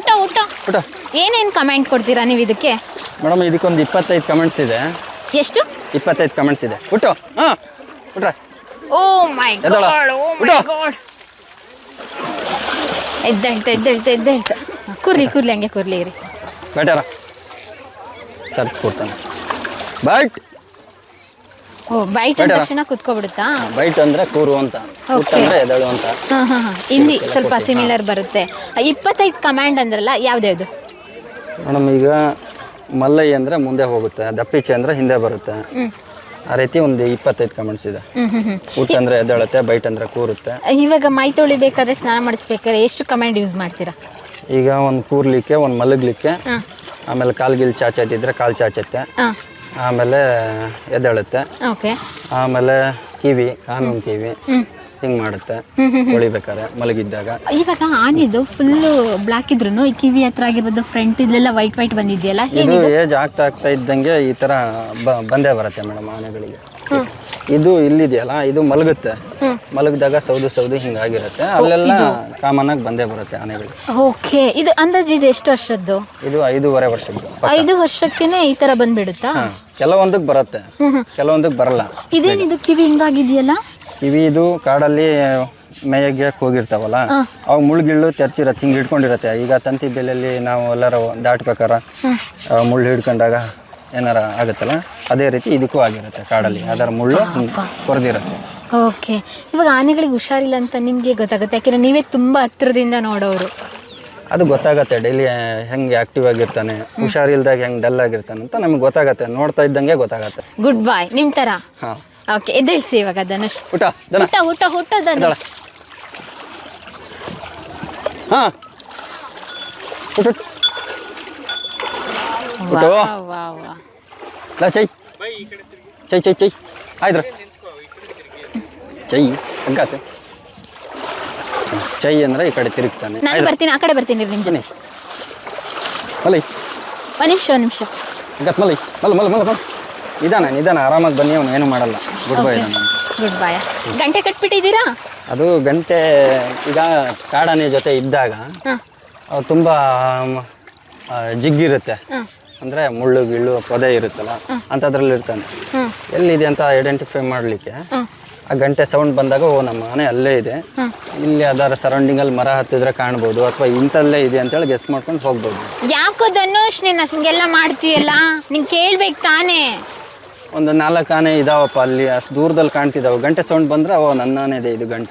ಊಟ ಊಟ. ಊಟ. ಏನೇನು ಕಮೆಂಟ್ ಕೊಡ್ತೀರಾ ನೀವು ಇದಕ್ಕೆ? ಮೇಡಮ್ ಇದಕ್ಕೊಂದು ಇಪ್ಪತ್ತೈದು ಕಮೆಂಟ್ಸ್ ಇದೆ. ಎಷ್ಟು? ಇಪ್ಪತ್ತೈದು ಕಮೆಂಟ್ಸ್ ಇದೆ. ಊಟ. ಹಾಂ. ಊಟ. ಓ ಮೈ ಎದ್ದೇಳ. ಗಾಡ್ ಓ ಮೈ ಊಟ. ಗಾಡ್. ಎದ್ದೇಳ್ತ ಎದ್ದೇಳ್ತ ಎದ್ದೇಳ್ತ ಕುರ್ಲಿ ಕುರ್ಲಿ ಹಂಗೆ ಕುರ್ಲಿ ಇರಿ. ಬೇಟಾರ ಸರ್ ಕೊಡ್ತಾನೆ ಬೈಟ್ ಓ ಬೈಟ್ ಅಂದ. ತಕ್ಷಣ ಕುತ್ಕೊಬಿಡುತ್ತಾ? ಬೈಟ್ ಅಂದ್ರೆ ಕೂರು ಅಂತ. ಊಟ Okay. ಎದಳು ಅಂತ. ಹಾಂ ಹಾಂ ಹಾಂ. ಹಿಂದಿ ಸ್ವಲ್ಪ ಸಿಮಿಲರ್ ಬರುತ್ತೆ. ಇಪ್ಪತ್ತೈದು ಕಮಾಂಡ್ ಅಂದ್ರಲ್ಲ ಯಾವ್ದ್ಯಾವ್ದು ಮೇಡಮ್ ಈಗ ಮಲ್ಲೈ ಅಂದ್ರೆ ಮುಂದೆ ಹೋಗುತ್ತೆ ದಪ್ಪಿಚೆ ಅಂದ್ರೆ ಹಿಂದೆ ಬರುತ್ತೆ. ಆ ರೀತಿ ಒಂದು ಇಪ್ಪತ್ತೈದು ಕಮೆಂಟ್ಸ್ ಇದೆ. ಊಟ ಅಂದ್ರೆ ಎದ್ದೇಳುತ್ತೆ ಬೈಟ್ ಅಂದ್ರೆ ಕೂರುತ್ತೆ. ಇವಾಗ ಮೈ ತೊಳಿಬೇಕಾದ್ರೆ ಸ್ನಾನ ಮಾಡಿಸ್ಬೇಕಾದ್ರೆ ಎಷ್ಟು ಕಮಾಂಡ್ ಯೂಸ್ ಮಾಡ್ತೀರಾ? ಈಗ ಒಂದು ಕೂರ್ಲಿಕ್ಕೆ ಒಂದು ಮಲಗಲಿಕ್ಕೆ ಆಮೇಲೆ ಕಾಲ್ಗಿಲ್ ಚಾಚತ್ತಿದ್ರೆ ಕಾಲು ಚಾಚತ್ತೆ. ಆಮೇಲೆ ಎದ್ದೇಳುತ್ತೆ. ಓಕೆ. ಆಮೇಲೆ ಕಿವಿ ಕಾನೂನು ಕಿವಿ ಹಿಂಗ್ ಮಾಡುತ್ತೆ. ತೊಳಿಬೇಕಾರೆ ಮಲಗಿದ್ದಾಗ. ಇವಾಗ ಆನಿದ್ದು ಫುಲ್ಲು ಬ್ಲಾಕ್ ಇದ್ರು ಈ ಕಿವಿ ಹತ್ರ ಆಗಿರ್ಬೋದು ಫ್ರಂಟ್ ಇದೆಲ್ಲ ವೈಟ್ ವೈಟ್ ಬಂದಿದೆಯಲ್ಲ? ಇದು ಏಜ್ ಆಗ್ತಾ ಆಗ್ತಾ ಇದ್ದಂಗೆ ಈ ತರ ಬಂದೇ ಬರುತ್ತೆ ಮೇಡಮ್ ಆನೆಗಳಿಗೆ. ಇದು ಇಲ್ಲಿದೆಯಲ್ಲ ಇದು ಮಲಗುತ್ತೆ. ಮಲಗಿದಾಗ ಸೌದು ಸೌದು ಹಿಂಗಾಗಿರುತ್ತೆ. ಅಲ್ಲೆಲ್ಲ ಕಾಮನ್ ಆಗಿ ಬಂದೇ ಬರುತ್ತೆ ಆನೆಗಳು. ಓಕೆ ಇದು ಅಂದಾಜು ಇದು ಎಷ್ಟು ವರ್ಷದ್ದು? ಇದು ಐದೂವರೆ ವರ್ಷದ್ದು ಐದು ವರ್ಷಕ್ಕೇನೆ ಈ ತರ ಬಂದ್ಬಿಡುತ್ತಾ? ಕೆಲವೊಂದಕ್ಕೆ ಬರುತ್ತೆ ಕೆಲವೊಂದಕ್ಕೆ ಬರಲ್ಲ. ಇದೇನಿದು ಕಿವಿ ಹಿಂಗಾಗಿದೆಯಲ್ಲ? ಕಿವಿ ಇದು ಕಾಡಲ್ಲಿ ಮೇಯಗೆ ಹೋಗಿರ್ತಾವಲ್ಲ. ಅವಾಗ ಮುಳ್ಳುಗಿಳ್ಳು ತೆರ್ಚಿರತ್ತೆ ಹಿಂಗೆ ಹಿಡ್ಕೊಂಡಿರತ್ತೆ. ಈಗ ತಂತಿ ಬೆಲೆಯಲ್ಲಿ ನಾವು ಎಲ್ಲರೂ ದಾಟ್ಬೇಕಾರ ಮುಳ್ಳು ಹಿಡ್ಕೊಂಡಾಗ ಏನಾರ ಆಗುತ್ತಲ್ಲ ಅದೇ ರೀತಿ ಇದಕ್ಕೂ ಆಗಿರುತ್ತೆ ಕಾಡಲ್ಲಿ. ಅದರ ಮುಳ್ಳು ಕೊರೆದಿರುತ್ತೆ. ಓಕೆ. ಇವಾಗ ಆನೆಗಳಿಗೆ ಹುಷಾರಿಲ್ಲ ಅಂತ ನಿಮಗೆ ಗೊತ್ತಾಗುತ್ತೆ? ಯಾಕೆಂದರೆ ನೀವೇ ತುಂಬ ಹತ್ತಿರದಿಂದ ನೋಡೋರು. ಅದು ಗೊತ್ತಾಗತ್ತೆ. ಡೈಲಿ ಹೆಂಗೆ ಆಕ್ಟಿವ್ ಆಗಿರ್ತಾನೆ ಹುಷಾರಿಲ್ದಾಗ ಹೆಂಗೆ ಡಲ್ ಆಗಿರ್ತಾನೆ ಅಂತ ನಮ್ಗೆ ಗೊತ್ತಾಗತ್ತೆ. ನೋಡ್ತಾ ಇದ್ದಂಗೆ ಗೊತ್ತಾಗತ್ತೆ. ಗುಡ್ ಬಾಯ್ ನಿಮ್ಮ ಥರ ಹಾಂ. ಓಕೆ ಎದ್ದೇಳಿಸಿ ಇವಾಗ ಧನುಷ್. ಊಟ ದನ. ಊಟ ಊಟ ಊಟ ಧನುಷ್ ಹಾಂ. ಊಟ ಊಟ. ವಾ, ಚೈ. ಚೈ ಚೈ ಚೈ. ಆಯ್ದ್ರ ಚೈ ಹಗ್ಗಾತೆ ಚೈ ಅಂದ್ರೆ ಈ ಕಡೆ ತಿರುಗ್ತಾನೆ. ನಾನು ಬರ್ತೀನಿ ಆ ಕಡೆ ಬರ್ತೀನಿ ನಿಮ್ಮ ಜೊತೆ ಮಲೈ ಒಂದು ನಿಮಿಷ ಒಂದು ನಿಮಿಷ. ಹಗ್ಗತ್ ಮಲೈ ಮಲ ಮಲ ಮಲ ಮಲ. ನಿಧಾನ ನಿಧಾನ ಆರಾಮಾಗಿ ಬನ್ನಿ ಅವನು ಏನು ಮಾಡಲ್ಲ. ಗುಡ್ ಬೈ ನಾನು ಗುಡ್ ಬಾಯ್ ಗಂಟೆ ಕಟ್ಬಿಟ್ಟಿದ್ದೀರಾ? ಅದು ಗಂಟೆ ಈಗ ಕಾಡಾನೆ ಜೊತೆ ಇದ್ದಾಗ ಅವು ತುಂಬ ಜಿಗ್ಗಿರುತ್ತೆ. ಅಂದರೆ ಮುಳ್ಳು ಗಿಳ್ಳು ಪೊದೆ ಇರುತ್ತಲ್ಲ ಅಂಥದ್ರಲ್ಲಿ ಇರ್ತಾನೆ ಎಲ್ಲಿದೆ ಅಂತ ಐಡೆಂಟಿಫೈ ಮಾಡಲಿಕ್ಕೆ ಆ ಗಂಟೆ ಸೌಂಡ್ ಬಂದಾಗ ಓ ನಮ್ಮ ಮನೆ ಅಲ್ಲೇ ಇದೆ. ಇಲ್ಲಿ ಅದರ ಸರೌಂಡಿಂಗಲ್ಲಿ ಮರ ಹತ್ತಿದ್ರೆ ಕಾಣಬಹುದು ಅಥವಾ ಇಂತಲ್ಲೇ ಇದೆ ಅಂತ ಹೇಳಿ ಗೆಸ್ಟ್ ಮಾಡ್ಕೊಂಡು ಹೋಗ್ಬೋದು. ಯಾಕೋ ಧನುಷ್ ನೀನು ಹಂಗೆಲ್ಲ ಮಾಡ್ತೀಯಲ್ಲ? ನಿಂಗೆ ಕೇಳ್ಬೇಕು ತಾನೇ. ಒಂದು ನಾಲ್ಕು ಆನೆ ಇದಾವಪ್ಪ ಅಲ್ಲಿ ಅಷ್ಟು ದೂರದಲ್ಲಿ ಕಾಣ್ತಿದ್ದಾವೆ ಗಂಟೆ ಸೌಂಡ್ ಬಂದ್ರೆ ಓ ನನ್ನ ಆನೆ ಇದೆ ಇದು ಗಂಟೆ.